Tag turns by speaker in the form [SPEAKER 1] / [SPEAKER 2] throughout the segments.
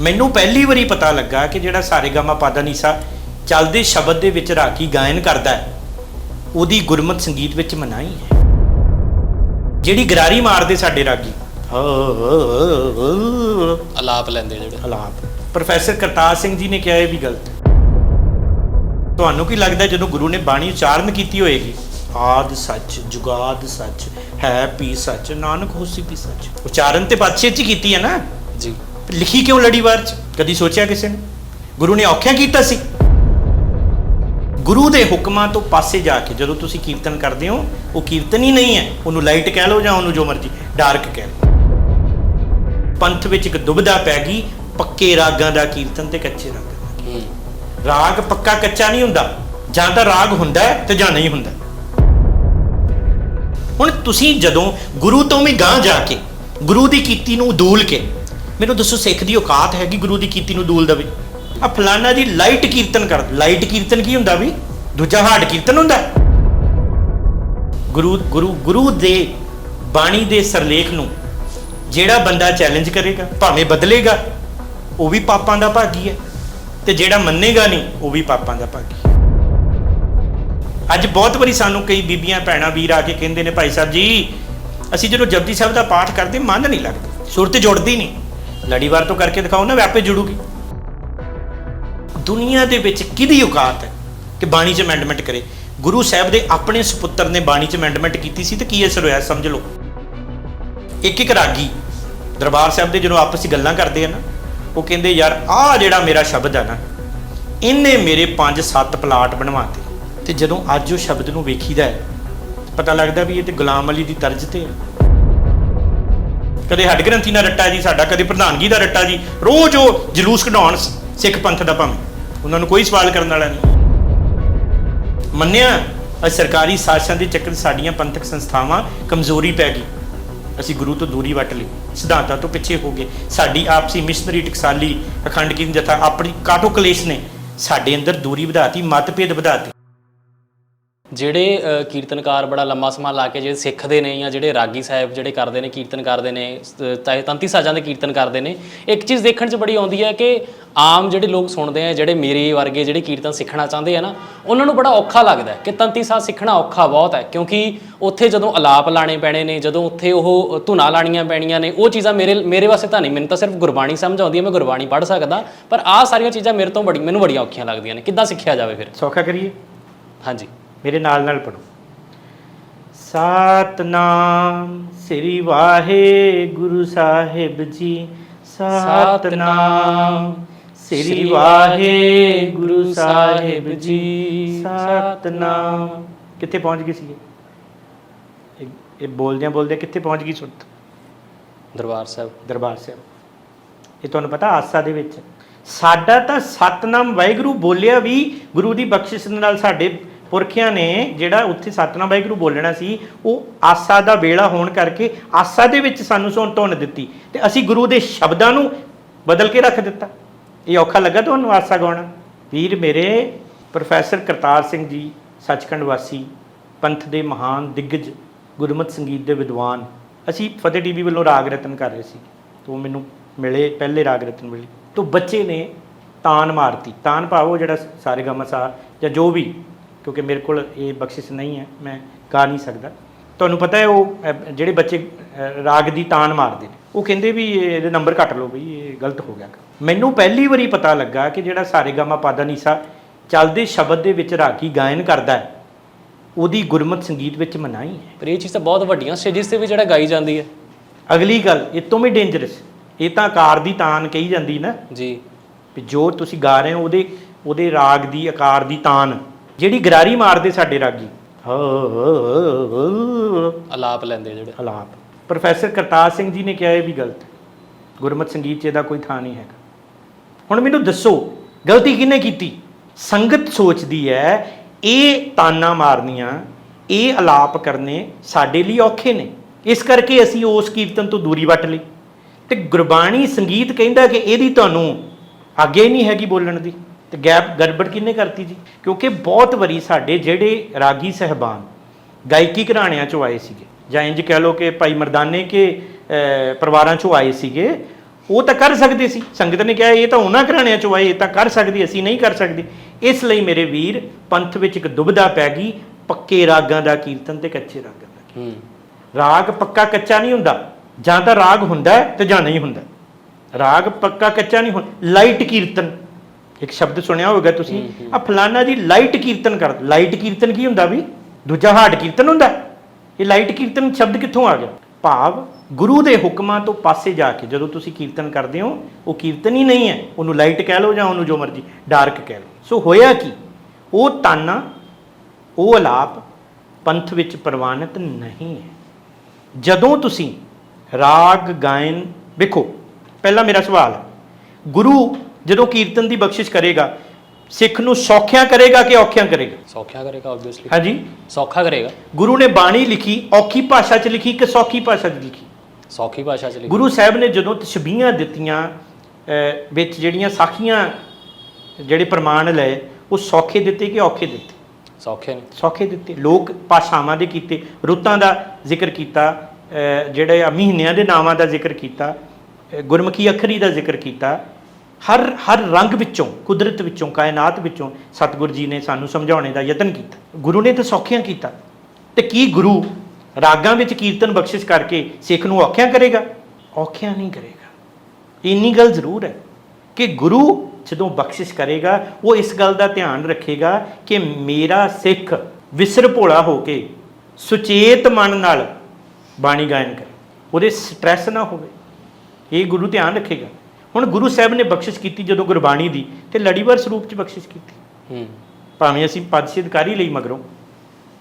[SPEAKER 1] ਮੈਨੂੰ ਪਹਿਲੀ ਵਾਰੀ ਪਤਾ ਲੱਗਾ ਕਿ ਜਿਹੜਾ ਸਾਰੇਗਾਮਾ ਪਾਦਾਨੀਸਾ ਚੱਲਦੇ ਸ਼ਬਦ ਦੇ ਵਿੱਚ ਰਾਗੀ ਗਾਇਨ ਕਰਦਾ ਹੈ ਉਹਦੀ ਗੁਰਮਤ ਸੰਗੀਤ ਵਿੱਚ ਮਨਾਹੀ ਹੈ। ਜਿਹੜੀ ਗਰਾਰੀ ਮਾਰਦੇ ਸਾਡੇ ਰਾਗੀ।
[SPEAKER 2] ਆਲਾਪ ਲੈਂਦੇ ਜਿਹੜੇ।
[SPEAKER 1] ਹਾਲਾਤ ਪ੍ਰੋਫੈਸਰ ਕਰਤਾਰ ਸਿੰਘ ਜੀ ਨੇ ਕਿਹਾ ਇਹ ਵੀ ਗਲਤ ਤੁਹਾਨੂੰ ਕੀ ਲੱਗਦਾ ਜਦੋਂ ਗੁਰੂ ਨੇ ਬਾਣੀ ਉਚਾਰਨ ਕੀਤੀ ਹੋਏਗੀ? ਆਦ ਸੱਚ ਜੁਗਾਦ ਸੱਚ ਹੈ ਪੀ ਸੱਚ ਨਾਨਕ ਹੋਸੀ ਪੀ ਸੱਚ। ਉਚਾਰਨ ਤੇ ਬਾਦਸ਼ਾਹ ਚ ਕੀਤੀ ਹੈ ਨਾ?
[SPEAKER 2] ਜੀ।
[SPEAKER 1] ਲਿਖੀ ਕਿਉਂ ਲੜੀਵਾਰ ਚ? ਕਦੀ ਸੋਚਿਆ ਕਿਸੇ ਨੇ? ਗੁਰੂ ਨੇ ਔਖਿਆ ਕੀਤਾ ਸੀ। ਗੁਰੂ ਦੇ ਹੁਕਮਾਂ ਤੋਂ ਪਾਸੇ ਜਾ ਕੇ ਜਦੋਂ ਤੁਸੀਂ ਕੀਰਤਨ ਕਰਦੇ ਹੋ, ਉਹ ਕੀਰਤਨ ਹੀ ਨਹੀਂ ਹੈ। ਉਹਨੂੰ ਲਾਈਟ ਕਹਿ ਲਓ ਜਾਂ ਉਹਨੂੰ ਜੋ ਮਰਜ਼ੀ ਡਾਰਕ ਕਹਿ ਲਓ। ਪੰਥ ਵਿੱਚ ਇੱਕ ਦੁਬਿਧਾ ਪੈ ਗਈ, ਪੱਕੇ ਰਾਗਾਂ ਦਾ ਕੀਰਤਨ ਤੇ ਕੱਚੇ ਰਾਗਾਂ ਦਾ
[SPEAKER 2] ਹੂੰ
[SPEAKER 1] ਰਾਗ ਪੱਕਾ ਕੱਚਾ ਨਹੀਂ ਹੁੰਦਾ। ਜਾਂ ਤਾਂ ਰਾਗ ਹੁੰਦਾ ਤੇ ਜਾਂ ਨਹੀਂ ਹੁੰਦਾ। ਹੁਣ ਤੁਸੀਂ ਜਦੋਂ ਗੁਰੂ ਤੋਂ ਵੀ ਗਾਂ ਜਾ ਕੇ, ਗੁਰੂ ਦੀ ਕੀਤੀ ਨੂੰ ਦੂਲ ਕੇ ਮੈਨੂੰ ਦੱਸੋ ਸਿੱਖ ਦੀ ਔਕਾਤ ਹੈਗੀ ਗੁਰੂ ਦੀ ਕੀਤੀ ਨੂੰ ਦੂਲ ਦੇਵੇ। ਆ ਫਲਾਨਾ ਜੀ ਲਾਈਟ ਕੀਰਤਨ ਕਰ ਲਾਈਟ ਕੀਰਤਨ ਕੀ ਹੁੰਦਾ ਵੀ? ਦੂਜਾ ਹਾਰਡ ਕੀਰਤਨ ਹੁੰਦਾ। ਗੁਰੂ ਗੁਰੂ ਗੁਰੂ ਦੇ ਬਾਣੀ ਦੇ ਸਰਲੇਖ ਨੂੰ ਜਿਹੜਾ ਬੰਦਾ ਚੈਲੰਜ ਕਰੇਗਾ, ਭਾਵੇਂ ਬਦਲੇਗਾ, ਉਹ ਵੀ ਪਾਪਾਂ ਦਾ ਭਾਗੀ ਹੈ। ਤੇ ਜਿਹੜਾ ਮੰਨੇਗਾ ਨਹੀਂ, ਉਹ ਵੀ ਪਾਪਾਂ ਦਾ ਭਾਗੀ ਅੱਜ ਬਹੁਤ ਵਾਰੀ ਸਾਨੂੰ ਕਈ ਬੀਬੀਆਂ, ਭੈਣਾਂ, ਵੀਰ ਆ ਕੇ ਕਹਿੰਦੇ ਨੇ, ਭਾਈ ਸਾਹਿਬ ਜੀ, ਅਸੀਂ ਜਦੋਂ ਜਪਜੀ ਸਾਹਿਬ ਦਾ ਪਾਠ ਕਰਦੇ, ਮਨ ਨਹੀਂ ਲੱਗਦਾ ਸੁਰਤ ਜੁੜਦੀ ਨਹੀਂ। ਲੜੀਵਾਰ ਤੋਂ ਕਰਕੇ ਦਿਖਾਓ ਨਾ ਆਪੇ ਜੁੜੂਗੀ। ਦੁਨੀਆ ਦੇ ਵਿੱਚ ਕਿਹਦੀ ਔਕਾਤ ਹੈ ਕਿ ਬਾਣੀ 'ਚ ਅਮੈਂਡਮੈਂਟ ਕਰੇ? ਗੁਰੂ ਸਾਹਿਬ ਦੇ ਆਪਣੇ ਸੁਪੁੱਤਰ ਨੇ ਬਾਣੀ 'ਚ ਅਮੈਂਡਮੈਂਟ ਕੀਤੀ ਸੀ ਤੇ ਕੀ ਅਸਰ ਹੋਇਆ, ਸਮਝ ਲਓ। ਇੱਕ ਇੱਕ ਰਾਗੀ ਦਰਬਾਰ ਸਾਹਿਬ ਦੇ ਜਦੋਂ ਆਪਸ ਵਿੱਚ ਗੱਲਾਂ ਕਰਦੇ ਆ ਨਾ, ਉਹ ਕਹਿੰਦੇ, ਯਾਰ, ਆਹ ਜਿਹੜਾ ਮੇਰਾ ਸ਼ਬਦ ਹੈ ਨਾ, ਇਹਨੇ ਮੇਰੇ 5-7 ਪਲਾਟ ਬਣਵਾਤੇ ਤੇ ਜਦੋਂ ਅੱਜ ਉਹ ਸ਼ਬਦ ਨੂੰ ਵੇਖੀਦਾ ਹੈ, ਪਤਾ ਲੱਗਦਾ ਵੀ ਇਹ ਤੇ ਗੁਲਾਮ ਅਲੀ ਦੀ ਤਰਜ਼ ਤੇ ਹੈ ਕਦੇ ਹੱਡ ਗ੍ਰੰਥੀ ਦਾ ਰੱਟਾ ਜੀ, ਸਾਡਾ ਕਦੇ ਪ੍ਰਧਾਨਗੀ ਦਾ ਰੱਟਾ ਜੀ। ਰੋਜ਼ ਉਹ ਜਲੂਸ ਕਢਾਉਣ ਸਿੱਖ ਪੰਥ ਦਾ ਭਾਵੇਂ। ਉਹਨਾਂ ਨੂੰ ਕੋਈ ਸਵਾਲ ਕਰਨ ਵਾਲਾ ਨਹੀਂ। ਮੰਨਿਆ, ਅੱਜ ਸਰਕਾਰੀ ਸਾਸ਼ਾਂ ਦੇ ਚੱਕਰ 'ਚ ਸਾਡੀਆਂ ਪੰਥਕ ਸੰਸਥਾਵਾਂ ਕਮਜ਼ੋਰੀ ਪੈ ਗਈ। ਅਸੀਂ ਗੁਰੂ ਤੋਂ ਦੂਰੀ ਵੱਟ ਲਈ, ਸਿਧਾਂਤਾਂ ਤੋਂ ਪਿੱਛੇ ਹੋ ਗਏ। ਸਾਡੀ ਆਪਸੀ ਮਿਸ਼ਨਰੀ ਟਕਸਾਲੀ ਅਖੰਡ ਕੀਰਤਨ ਜਥਾ ਆਪਣੀ ਕਾਟੋ ਕਲੇਸ਼ ਨੇ ਸਾਡੇ ਅੰਦਰ ਦੂਰੀ ਵਧਾਤੀ, ਮਤਭੇਦ ਵਧਾਤੇ।
[SPEAKER 2] ਜਿਹੜੇ ਕੀਰਤਨਕਾਰ ਬੜਾ ਲੰਮਾ ਸਮਾਂ ਲਾ ਕੇ ਜਿਹੜੇ ਸਿੱਖਦੇ ਨੇ ਜਾਂ ਜਿਹੜੇ ਰਾਗੀ ਸਾਹਿਬ ਜਿਹੜੇ ਕਰਦੇ ਨੇ ਕੀਰਤਨ ਕਰਦੇ ਨੇ ਚਾਹੇ ਤੰਤੀ ਸਾਜ਼ਾਂ ਦੇ ਕੀਰਤਨ ਕਰਦੇ ਨੇ ਇੱਕ ਚੀਜ਼ ਦੇਖਣ 'ਚ ਬੜੀ ਆਉਂਦੀ ਹੈ ਕਿ ਆਮ ਜਿਹੜੇ ਲੋਕ ਸੁਣਦੇ ਆ ਜਿਹੜੇ ਮੇਰੇ ਵਰਗੇ ਜਿਹੜੇ ਕੀਰਤਨ ਸਿੱਖਣਾ ਚਾਹੁੰਦੇ ਆ ਨਾ ਉਹਨਾਂ ਨੂੰ ਬੜਾ ਔਖਾ ਲੱਗਦਾ ਕਿ ਤੰਤੀ ਸਾਜ਼ ਸਿੱਖਣਾ ਔਖਾ ਬਹੁਤ ਹੈ ਕਿਉਂਕਿ ਉੱਥੇ ਜਦੋਂ ਅਲਾਪ ਲਾਣੇ ਪੈਣੇ ਨੇ ਜਦੋਂ ਉੱਥੇ ਉਹ ਧੁਨਾ ਲਾਣੀਆਂ ਪੈਣੀਆਂ ਨੇ ਉਹ ਚੀਜ਼ਾਂ ਮੇਰੇ ਮੇਰੇ ਵਾਸਤੇ ਤਾਂ ਨਹੀਂ ਮੈਨੂੰ ਤਾਂ ਸਿਰਫ ਗੁਰਬਾਣੀ ਸਮਝ ਆਉਂਦੀ ਹੈ ਮੈਂ ਗੁਰਬਾਣੀ ਪੜ੍ਹ ਸਕਦਾ ਪਰ ਆਹ ਸਾਰੀਆਂ ਚੀਜ਼ਾਂ ਮੇਰੇ ਤੋਂ ਬੜੀ ਮੈਨੂੰ ਬੜੀਆਂ ਔਖੀਆਂ ਲੱਗਦੀਆਂ ਨੇ ਕਿੱਦਾਂ ਸਿੱਖਿਆ ਜਾਵੇ ਫਿਰ?
[SPEAKER 1] ਸੌਖਾ ਕਰੀਏ?
[SPEAKER 2] ਹਾਂਜੀ।
[SPEAKER 1] ਮੇਰੇ ਨਾਲ ਨਾਲ ਪੜੋ ਸਤਨਾਮ ਸ੍ਰੀ ਵਾਹਿਗੁਰੂ ਸਾਹਿਬ ਜੀ। ਸਤਨਾਮ ਸ੍ਰੀ ਵਾਹਿਗੁਰੂ ਸਾਹਿਬ ਜੀ। ਸਤਨਾਮ। ਕਿੱਥੇ ਪਹੁੰਚ ਗਈ ਸੀ ਇਹ? ਇਹ- ਇਹ ਬੋਲਦਿਆਂ ਬੋਲਦਿਆਂ ਕਿੱਥੇ ਪਹੁੰਚ ਗਈ ਸੁਰਤ?
[SPEAKER 2] ਦਰਬਾਰ ਸਾਹਿਬ।
[SPEAKER 1] ਦਰਬਾਰ ਸਾਹਿਬ। ਇਹ ਤੁਹਾਨੂੰ ਪਤਾ ਆਸਾ ਦੇ ਵਿੱਚ। ਸਾਡਾ ਤਾਂ ਸਤਨਾਮ ਵਾਹਿਗੁਰੂ ਬੋਲਿਆ ਵੀ ਗੁਰੂ ਦੀ ਬਖਸ਼ਿਸ਼ ਨਾਲ ਸਾਡੇ ਪੁਰਖਿਆਂ ਨੇ ਜਿਹੜਾ ਉੱਥੇ ਸਤਨਾਮ ਵਾਹਿਗੁਰੂ ਬੋਲਣਾ ਸੀ, ਉਹ ਆਸਾ ਦਾ ਵੇਲਾ ਹੋਣ ਕਰਕੇ ਆਸਾ ਦੇ ਵਿੱਚ ਸਾਨੂੰ ਸੁਣ ਧੁਨ ਦਿੱਤੀ ਤੇ ਅਸੀਂ ਗੁਰੂ ਦੇ ਸ਼ਬਦਾਂ ਨੂੰ ਬਦਲ ਕੇ ਰੱਖ ਦਿੱਤਾ। ਇਹ ਔਖਾ ਲੱਗਾ ਤੁਹਾਨੂੰ ਆਸਾ ਗਾਉਣਾ? ਵੀਰ ਮੇਰੇ, ਪ੍ਰੋਫੈਸਰ ਕਰਤਾਰ ਸਿੰਘ ਜੀ, ਸੱਚਖੰਡ ਵਾਸੀ, ਪੰਥ ਦੇ ਮਹਾਨ ਦਿੱਗਜ, ਗੁਰਮਤ ਸੰਗੀਤ ਦੇ ਵਿਦਵਾਨ, ਅਸੀਂ ਫਤਿਹ ਟੀਵੀ ਵੱਲੋਂ ਰਾਗ ਰਤਨ ਕਰ ਰਹੇ ਸੀ। ਤੋਂ ਮੈਨੂੰ ਮਿਲੇ, ਪਹਿਲੇ ਰਾਗ ਰਤਨ ਮਿਲੇ। ਤੋਂ ਬੱਚੇ ਨੇ ਤਾਨ ਮਾਰਤੀ। ਤਾਨ ਭਾਵ ਉਹ ਜਿਹੜਾ ਸਾਰੇ ਗਮਸਾ ਜਾਂ ਜੋ ਵੀ ਕਿਉਂਕਿ ਮੇਰੇ ਕੋਲ ਇਹ ਬਖਸ਼ਿਸ਼ ਨਹੀਂ ਹੈ ਮੈਂ ਗਾ ਨਹੀਂ ਸਕਦਾ। ਤੁਹਾਨੂੰ ਪਤਾ ਹੈ ਉਹ ਅਹ, ਜਿਹੜੇ ਬੱਚੇ ਅਹ, ਰਾਗ ਦੀ ਤਾਨ ਮਾਰਦੇ ਨੇ ਉਹ ਕਹਿੰਦੇ ਵੀ ਇਹਦੇ ਨੰਬਰ ਕੱਟ ਲਓ ਬਈ ਇਹ ਗਲਤ ਹੋ ਗਿਆ। ਮੈਨੂੰ ਪਹਿਲੀ ਵਾਰੀ ਪਤਾ ਲੱਗਾ ਕਿ ਜਿਹੜਾ ਸਾਰੇ ਗਮਾ ਪਾਦਾਨੀਸਾ ਚੱਲਦੇ ਸ਼ਬਦ ਦੇ ਵਿੱਚ ਰਾਗੀ ਗਾਇਨ ਕਰਦਾ ਹੈ ਉਹਦੀ ਗੁਰਮਤ ਸੰਗੀਤ ਵਿੱਚ ਮਨਾਹੀ ਹੈ।
[SPEAKER 2] ਪਰ ਇਹ ਚੀਜ਼ ਤਾਂ ਬਹੁਤ ਵੱਡੀਆਂ ਸਟੇਜਿਸ ਤੇ ਵੀ ਜਿਹੜਾ ਗਾਈ ਜਾਂਦੀ ਹੈ।
[SPEAKER 1] ਅਗਲੀ ਗੱਲ ਇਹ ਤੋਂ ਵੀ ਡੇਂਜਰਸ ਇਹ ਤਾਂ ਆਕਾਰ ਦੀ ਤਾਨ ਕਹੀ ਜਾਂਦੀ ਨਾ।
[SPEAKER 2] ਜੀ।
[SPEAKER 1] ਵੀ ਜੋ ਤੁਸੀਂ ਗਾ ਰਹੇ ਹੋ ਉਹਦੇ ਉਹਦੇ ਰਾਗ ਦੀ ਆਕਾਰ ਦੀ ਤਾਨ ਜਿਹੜੀ ਗਰਾਰੀ ਮਾਰਦੇ ਸਾਡੇ ਰਾਗੀ।
[SPEAKER 2] ਆਲਾਪ ਲੈਂਦੇ ਜਿਹੜੇ।
[SPEAKER 1] ਹਾਲਾਤ ਪ੍ਰੋਫੈਸਰ ਕਰਤਾਰ ਸਿੰਘ ਜੀ ਨੇ ਕਿਹਾ ਇਹ ਵੀ ਗਲਤ ਗੁਰਮਤ ਸੰਗੀਤ 'ਚ ਇਹਦਾ ਕੋਈ ਥਾਂ ਨਹੀਂ ਹੈਗਾ। ਹੁਣ ਮੈਨੂੰ ਦੱਸੋ ਗਲਤੀ ਕਿਹਨੇ ਕੀਤੀ? ਸੰਗਤ ਸੋਚਦੀ ਹੈ ਇਹ ਤਾਨਾ ਮਾਰਨੀਆਂ ਇਹ ਆਲਾਪ ਕਰਨੇ ਸਾਡੇ ਲਈ ਔਖੇ ਨੇ। ਇਸ ਕਰਕੇ ਅਸੀਂ ਉਸ ਕੀਰਤਨ ਤੋਂ ਦੂਰੀ ਵੱਟ ਲਈ। ਤੇ ਗੁਰਬਾਣੀ ਸੰਗੀਤ ਕਹਿੰਦਾ ਕਿ ਇਹਦੀ ਤੁਹਾਨੂੰ ਅੱਗੇ ਨਹੀਂ ਹੈਗੀ ਬੋਲਣ ਦੀ। ਤੇ ਗੈਪ ਗੜਬੜ ਕਿਹਨੇ ਕਰਤੀ ਜੀ? ਕਿਉਂਕਿ ਬਹੁਤ ਵਾਰੀ ਸਾਡੇ ਜਿਹੜੇ ਰਾਗੀ ਸਹਿਬਾਨ ਗਾਇਕੀ ਘਰਾਣਿਆਂ ਚੋਂ ਆਏ ਸੀਗੇ ਜਾਂ ਇੰਜ ਕਹਿ ਲਓ ਕਿ ਭਾਈ ਮਰਦਾਨੇ ਕੇ ਪਰਿਵਾਰਾਂ ਚੋਂ ਆਏ ਸੀਗੇ ਉਹ ਤਾਂ ਕਰ ਸਕਦੇ ਸੀ। ਸੰਗਤ ਨੇ ਕਿਹਾ ਇਹ ਤਾਂ ਉਹਨਾਂ ਘਰਾਣਿਆਂ ਚੋਂ ਆਏ ਇਹ ਤਾਂ ਕਰ ਸਕਦੇ ਅਸੀਂ ਨਹੀਂ ਕਰ ਸਕਦੇ। ਇਸ ਲਈ ਮੇਰੇ ਵੀਰ ਪੰਥ ਵਿੱਚ ਇੱਕ ਦੁਬਿਧਾ ਪੈ ਗਈ ਪੱਕੇ ਰਾਗਾਂ ਦਾ ਕੀਰਤਨ ਤੇ ਕੱਚੇ ਰਾਗਾਂ ਦਾ ਰਾਗ ਪੱਕਾ ਕੱਚਾ ਨਹੀਂ ਹੁੰਦਾ ਜਾਂ ਤਾਂ ਰਾਗ ਹੁੰਦਾ ਤੇ ਜਾਂ ਨਹੀਂ ਹੁੰਦਾ। ਰਾਗ ਪੱਕਾ ਕੱਚਾ ਨਹੀਂ ਹੁੰਦਾ ਲਾਈਟ ਕੀਰਤਨ। ਇੱਕ ਸ਼ਬਦ ਸੁਣਿਆ ਹੋਵੇਗਾ ਤੁਸੀਂ ਆ ਫਲਾਨਾ ਜੀ ਲਾਈਟ ਕੀਰਤਨ ਕਰ ਲਾਈਟ ਕੀਰਤਨ ਕੀ ਹੁੰਦਾ ਵੀ? ਦੂਜਾ ਹਾਰਡ ਕੀਰਤਨ ਹੁੰਦਾ। ਇਹ ਲਾਈਟ ਕੀਰਤਨ ਸ਼ਬਦ ਕਿੱਥੋਂ ਆ ਗਿਆ? ਭਾਵ ਗੁਰੂ ਦੇ ਹੁਕਮਾਂ ਤੋਂ ਪਾਸੇ ਜਾ ਕੇ ਜਦੋਂ ਤੁਸੀਂ ਕੀਰਤਨ ਕਰਦੇ ਹੋ ਉਹ ਕੀਰਤਨ ਹੀ ਨਹੀਂ ਹੈ। ਉਹਨੂੰ ਲਾਈਟ ਕਹਿ ਲਓ ਜਾਂ ਉਹਨੂੰ ਜੋ ਮਰਜ਼ੀ ਡਾਰਕ ਕਹਿ ਲਓ। ਸੋ ਹੋਇਆ ਕੀ? ਉਹ ਤਾਨਾ ਉਹ ਅਲਾਪ ਪੰਥ ਵਿੱਚ ਪ੍ਰਵਾਨਿਤ ਨਹੀਂ ਹੈ। ਜਦੋਂ ਤੁਸੀਂ ਰਾਗ ਗਾਇਨ ਵੇਖੋ ਪਹਿਲਾ ਮੇਰਾ ਸਵਾਲ ਗੁਰੂ ਜਦੋਂ ਕੀਰਤਨ ਦੀ ਬਖਸ਼ਿਸ਼ ਕਰੇਗਾ ਸਿੱਖ ਨੂੰ ਸੌਖਿਆਂ ਕਰੇਗਾ ਕਿ ਔਖਿਆਂ ਕਰੇਗਾ?
[SPEAKER 2] ਸੌਖਿਆ ਕਰੇਗਾ ਆਬਵੀਅਸਲੀ
[SPEAKER 1] ਹਾਂਜੀ।
[SPEAKER 2] ਸੌਖਾ ਕਰੇਗਾ।
[SPEAKER 1] ਗੁਰੂ ਨੇ ਬਾਣੀ ਲਿਖੀ ਔਖੀ ਭਾਸ਼ਾ 'ਚ ਲਿਖੀ ਕਿ ਸੌਖੀ ਭਾਸ਼ਾ 'ਚ ਲਿਖੀ?
[SPEAKER 2] ਸੌਖੀ ਭਾਸ਼ਾ ਚ ਲਿਖੀ।
[SPEAKER 1] ਗੁਰੂ ਸਾਹਿਬ ਨੇ ਜਦੋਂ ਤਸ਼ਬੀਹਾਂ ਦਿੱਤੀਆਂ ਅਹ, ਵਿੱਚ ਜਿਹੜੀਆਂ ਸਾਖੀਆਂ ਜਿਹੜੇ ਪ੍ਰਮਾਣ ਲਏ ਉਹ ਸੌਖੇ ਦਿੱਤੇ ਕਿ ਔਖੇ ਦਿੱਤੇ?
[SPEAKER 2] ਸੌਖੇ ਨੇ।
[SPEAKER 1] ਸੌਖੇ ਦਿੱਤੇ। ਲੋਕ ਭਾਸ਼ਾਵਾਂ ਦੇ ਕੀਤੇ ਰੁੱਤਾਂ ਦਾ ਜ਼ਿਕਰ ਕੀਤਾ ਅਹ ਜਿਹੜੇ ਆ ਮਹੀਨਿਆਂ ਦੇ ਨਾਵਾਂ ਦਾ ਜ਼ਿਕਰ ਕੀਤਾ ਅਹ ਗੁਰਮੁਖੀ ਅੱਖਰੀ ਦਾ ਜ਼ਿਕਰ ਕੀਤਾ ਹਰ ਹਰ ਰੰਗ ਵਿੱਚੋਂ, ਕੁਦਰਤ ਵਿੱਚੋਂ, ਕਾਇਨਾਤ ਵਿੱਚੋਂ ਸਤਿਗੁਰੂ ਜੀ ਨੇ ਸਾਨੂੰ ਸਮਝਾਉਣੇ ਦਾ ਯਤਨ ਕੀਤਾ। ਗੁਰੂ ਨੇ ਤਾਂ ਸੌਖਿਆਂ ਕੀਤਾ। ਤੇ ਕੀ ਗੁਰੂ ਰਾਗਾਂ ਵਿੱਚ ਕੀਰਤਨ ਬਖਸ਼ਿਸ਼ ਕਰਕੇ ਸਿੱਖ ਨੂੰ ਔਖਿਆਂ ਕਰੇਗਾ? ਔਖਿਆਂ ਨਹੀਂ ਕਰੇਗਾ। ਇੰਨੀ ਗੱਲ ਜ਼ਰੂਰ ਹੈ ਕਿ ਗੁਰੂ ਜਦੋਂ ਬਖਸ਼ਿਸ਼ ਕਰੇਗਾ, ਉਹ ਇਸ ਗੱਲ ਦਾ ਧਿਆਨ ਰੱਖੇਗਾ ਕਿ ਮੇਰਾ ਸਿੱਖ ਵਿਸਰ ਭੋਲਾ ਹੋ ਕੇ ਸੁਚੇਤ ਮਨ ਨਾਲ ਬਾਣੀ ਗਾਇਨ ਕਰੇ। ਉਹਦੇ ਸਟ੍ਰੈਸ ਨਾ ਹੋਵੇ। ਇਹ ਗੁਰੂ ਧਿਆਨ ਰੱਖੇਗਾ। ਹੁਣ ਗੁਰੂ ਸਾਹਿਬ ਨੇ ਬਖਸ਼ਿਸ਼ ਕੀਤੀ ਜਦੋਂ ਗੁਰਬਾਣੀ ਦੀ ਤੇ ਲੜੀਵਾਰ ਸਰੂਪ ਚ ਬਖਸ਼ਿਸ਼ ਕੀਤੀ।
[SPEAKER 2] ਹੂੰ।
[SPEAKER 1] ਭਾਵੇਂ ਅਸੀਂ ਪਦ ਸਿੱਧ ਕਰ ਹੀ ਲਈ ਮਗਰੋਂ।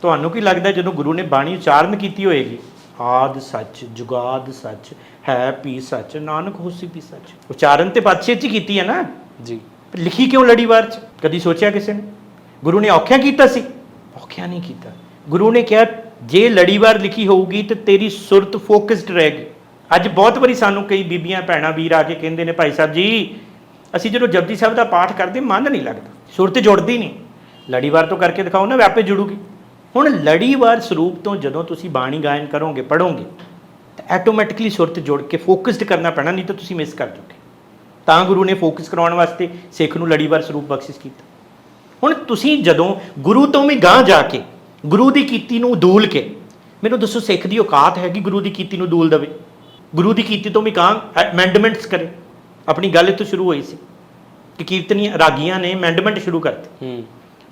[SPEAKER 1] ਤੁਹਾਨੂੰ ਕੀ ਲੱਗਦਾ ਜਦੋਂ ਗੁਰੂ ਨੇ ਬਾਣੀ ਉਚਾਰਨ ਕੀਤੀ ਹੋਏਗੀ? ਆਦ ਸੱਚ ਜੁਗਾਦ ਸੱਚ ਹੈ ਪੀ ਸੱਚ ਨਾਨਕ ਹੋਸੀ ਪੀ ਸੱਚ। ਉਚਾਰਨ ਤੇ ਪਦ ਸਿੱਧ ਚ ਕੀਤੀ ਹੈ ਨਾ?
[SPEAKER 2] ਜੀ।
[SPEAKER 1] ਲਿਖੀ ਕਿਉਂ ਲੜੀਵਾਰ ਚ? ਕਦੀ ਸੋਚਿਆ ਕਿਸੇ ਨੇ? ਗੁਰੂ ਨੇ ਔਖਿਆ ਕੀਤਾ ਸੀ? ਔਖਿਆ ਨਹੀਂ ਕੀਤਾ। ਗੁਰੂ ਨੇ ਕਿਹਾ ਜੇ ਲੜੀਵਾਰ ਲਿਖੀ ਹੋਊਗੀ ਤੇ ਤੇਰੀ ਸੁਰਤ ਫੋਕਸਡ ਰਹੇਗੀ ਅੱਜ ਬਹੁਤ ਵਾਰੀ ਸਾਨੂੰ ਕਈ ਬੀਬੀਆਂ, ਭੈਣਾਂ, ਵੀਰ ਆ ਕੇ ਕਹਿੰਦੇ ਨੇ, ਭਾਈ ਸਾਹਿਬ ਜੀ, ਅਸੀਂ ਜਦੋਂ ਜਪਜੀ ਸਾਹਿਬ ਦਾ ਪਾਠ ਕਰਦੇ, ਮਨ ਨਹੀਂ ਲੱਗਦਾ, ਸੁਰਤ ਜੁੜਦੀ ਨਹੀਂ। ਲੜੀਵਾਰ ਤੋਂ ਕਰਕੇ ਦਿਖਾਓ ਨਾ ਆਪੇ ਜੁੜੂਗੀ। ਹੁਣ ਲੜੀਵਾਰ ਸਰੂਪ ਤੋਂ ਜਦੋਂ ਤੁਸੀਂ ਬਾਣੀ ਗਾਇਨ ਕਰੋਗੇ ਪੜੋਗੇ ਤਾਂ ਆਟੋਮੈਟਿਕਲੀ ਸੁਰਤ ਜੁੜ ਕੇ ਫੋਕਸਡ ਕਰਨਾ ਪੈਣਾ, ਨਹੀਂ ਤਾਂ ਤੁਸੀਂ ਮਿਸ ਕਰ ਜਾਓਗੇ ਤਾਂ ਗੁਰੂ ਨੇ ਫੋਕਸ ਕਰਾਉਣ ਵਾਸਤੇ ਸਿੱਖ ਨੂੰ ਲੜੀਵਾਰ ਸਰੂਪ ਬਖਸ਼ਿਸ਼ ਕੀਤਾ। ਹੁਣ ਤੁਸੀਂ ਜਦੋਂ ਗੁਰੂ ਤੋਂ ਵੀ ਗਾਂਹ ਜਾ ਕੇ, ਗੁਰੂ ਦੀ ਕੀਤੀ ਨੂੰ ਦੂਲ ਕੇ, ਮੈਨੂੰ ਦੱਸੋ ਸਿੱਖ ਦੀ ਔਕਾਤ ਹੈਗੀ ਗੁਰੂ ਦੀ ਕੀਤੀ ਨੂੰ ਦੂਲ ਦੇਵੇ? ਗੁਰੂ ਦੀ ਕੀਤੀ ਤੋਂ ਵੀ ਗਾਂਹ ਅਮੈਂਡਮੈਂਟਸ ਕਰੇ। ਆਪਣੀ ਗੱਲ ਇੱਥੋਂ ਸ਼ੁਰੂ ਹੋਈ ਸੀ ਕਿ ਕੀਰਤਨੀਆਂ ਰਾਗੀਆਂ ਨੇ ਅਮੈਂਡਮੈਂਟ ਸ਼ੁਰੂ ਕਰਤੀ।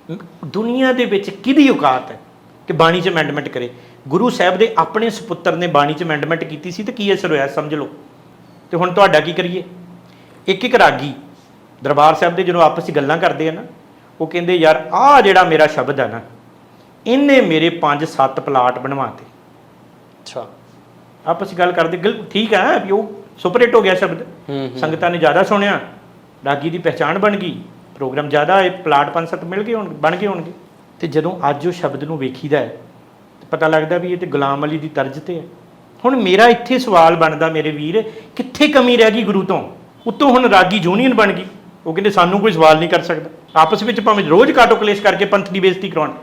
[SPEAKER 2] ਹੂੰ।
[SPEAKER 1] ਦੁਨੀਆ ਦੇ ਵਿੱਚ ਕਿਹਦੀ ਔਕਾਤ ਹੈ ਕਿ ਬਾਣੀ 'ਚ ਅਮੈਂਡਮੈਂਟ ਕਰੇ? ਗੁਰੂ ਸਾਹਿਬ ਦੇ ਆਪਣੇ ਸੁਪੁੱਤਰ ਨੇ ਬਾਣੀ 'ਚ ਅਮੈਂਡਮੈਂਟ ਕੀਤੀ ਸੀ ਤੇ ਕੀ ਅਸਰ ਹੋਇਆ ਸਮਝ ਲਓ। ਤੇ ਹੁਣ ਤੁਹਾਡਾ ਕੀ ਕਰੀਏ? ਇੱਕ ਇੱਕ ਰਾਗੀ ਦਰਬਾਰ ਸਾਹਿਬ ਦੇ ਜਦੋਂ ਆਪਸ ਵਿੱਚ ਗੱਲਾਂ ਕਰਦੇ ਆ ਨਾ ਉਹ ਕਹਿੰਦੇ ਯਾਰ ਆਹ ਜਿਹੜਾ ਮੇਰਾ ਸ਼ਬਦ ਹੈ ਨਾ ਇਹਨੇ ਮੇਰੇ 5-7 ਪਲਾਟ ਬਣਵਾਤੇ
[SPEAKER 2] ਅੱਛਾ।
[SPEAKER 1] ਆਪਸ ਵਿੱਚ ਗੱਲ ਕਰਦੇ ਗੱਲ ਠੀਕ ਹੈ ਵੀ ਉਹ ਸੁਪਰ ਹਿੱਟ ਹੋ ਗਿਆ ਸ਼ਬਦ। ਸੰਗਤਾਂ ਨੇ ਜ਼ਿਆਦਾ ਸੁਣਿਆ ਰਾਗੀ ਦੀ ਪਹਿਚਾਣ ਬਣ ਗਈ ਪ੍ਰੋਗਰਾਮ ਜ਼ਿਆਦਾ ਇਹ ਪਲਾਟ ਪੰਜ ਸੱਤ ਮਿਲ ਗਏ ਹੋਣ ਬਣ ਗਏ ਹੋਣਗੇ। ਤੇ ਜਦੋਂ ਅੱਜ ਉਹ ਸ਼ਬਦ ਨੂੰ ਵੇਖੀਦਾ ਹੈ ਤੇ ਪਤਾ ਲੱਗਦਾ ਵੀ ਇਹ ਤੇ ਗੁਲਾਮ ਅਲੀ ਦੀ ਤਰਜ਼ ਤੇ ਹੈ। ਹੁਣ ਮੇਰਾ ਇੱਥੇ ਸਵਾਲ ਬਣਦਾ ਮੇਰੇ ਵੀਰ ਕਿੱਥੇ ਕਮੀ ਰਹਿ ਗਈ ਗੁਰੂ ਤੋਂ? ਉੱਤੋਂ ਹੁਣ ਰਾਗੀ ਯੂਨੀਅਨ ਬਣ ਗਈ। ਉਹ ਕਹਿੰਦੇ ਸਾਨੂੰ ਕੋਈ ਸਵਾਲ ਨਹੀਂ ਕਰ ਸਕਦਾ। ਆਪਸ ਵਿੱਚ ਭਾਵੇਂ ਰੋਜ਼ ਕਾਟੋ ਕਲੇਸ਼ ਕਰਕੇ ਪੰਥ ਦੀ ਬੇਇੱਜ਼ਤੀ ਕਰਾਉਣ।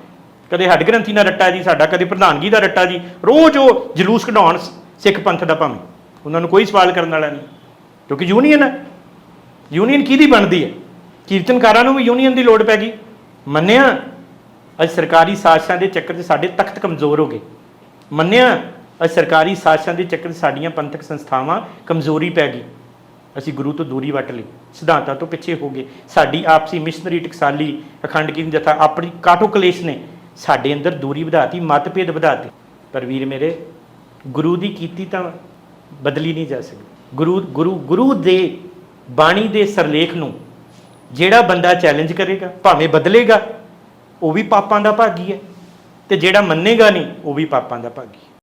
[SPEAKER 1] ਕਦੇ ਹੱਡ ਗ੍ਰੰਥੀ ਦਾ ਰੱਟਾ ਜੀ ਸਾਡਾ ਕਦੇ ਪ੍ਰਧਾਨਗੀ ਦਾ ਰੱਟਾ ਜੀ। ਰੋਜ਼ ਉਹ ਜਲੂਸ ਕਢਾਉਣ ਸਿੱਖ ਪੰਥ ਦਾ ਭਾਵੇਂ। ਉਹਨਾਂ ਨੂੰ ਕੋਈ ਸਵਾਲ ਕਰਨ ਵਾਲਾ ਨਹੀਂ। ਕਿਉਂਕਿ ਯੂਨੀਅਨ ਹੈ। ਯੂਨੀਅਨ ਕਿਹਦੀ ਬਣਦੀ ਹੈ? ਕੀਰਤਨਕਾਰਾਂ ਨੂੰ ਵੀ ਯੂਨੀਅਨ ਦੀ ਲੋੜ ਪੈ ਗਈ। ਮੰਨਿਆ, ਅੱਜ ਸਰਕਾਰੀ ਸਾਜ਼ਿਸ਼ਾਂ ਦੇ ਚੱਕਰ 'ਚ ਸਾਡੇ ਤਖਤ ਕਮਜ਼ੋਰ ਹੋ ਗਏ। ਮੰਨਿਆ, ਅੱਜ ਸਰਕਾਰੀ ਸਾਜ਼ਿਸ਼ਾਂ ਦੇ ਚੱਕਰ 'ਚ ਸਾਡੀਆਂ ਪੰਥਕ ਸੰਸਥਾਵਾਂ ਕਮਜ਼ੋਰੀ ਪੈ ਗਈ। ਅਸੀਂ ਗੁਰੂ ਤੋਂ ਦੂਰੀ ਵੱਟ ਲਈ। ਸਿਧਾਂਤਾਂ ਤੋਂ ਪਿੱਛੇ ਹੋ ਗਏ। ਸਾਡੀ ਆਪਸੀ ਮਿਸ਼ਨਰੀ, ਟਕਸਾਲੀ ਅਖੰਡ ਕੀਰਤਨ ਜਥਾ ਆਪਣੀ ਕਾਟੋ ਕਲੇਸ਼ ਨੇ? ਸਾਡੇ ਅੰਦਰ ਦੂਰੀ ਵਧਾਤੀ, ਮਤਭੇਦ ਵਧਾਤੇ। ਪਰ ਵੀਰ ਮੇਰੇ ਗੁਰੂ ਦੀ ਕੀਤੀ ਤਾਂ ਬਦਲੀ ਨਹੀਂ ਜਾ ਸਕਦੀ। ਗੁਰੂ ਗੁਰੂ ਗੁਰੂ ਦੇ ਬਾਣੀ ਦੇ ਸਰਲੇਖ ਨੂੰ ਜਿਹੜਾ ਬੰਦਾ ਚੈਲੰਜ ਕਰੇਗਾ, ਭਾਵੇਂ ਬਦਲੇਗਾ, ਉਹ ਵੀ ਪਾਪਾਂ ਦਾ ਭਾਗੀ ਹੈ ਤੇ ਜਿਹੜਾ ਮੰਨੇਗਾ ਨਹੀਂ, ਉਹ ਵੀ ਪਾਪਾਂ ਦਾ ਭਾਗੀ ਹੈ।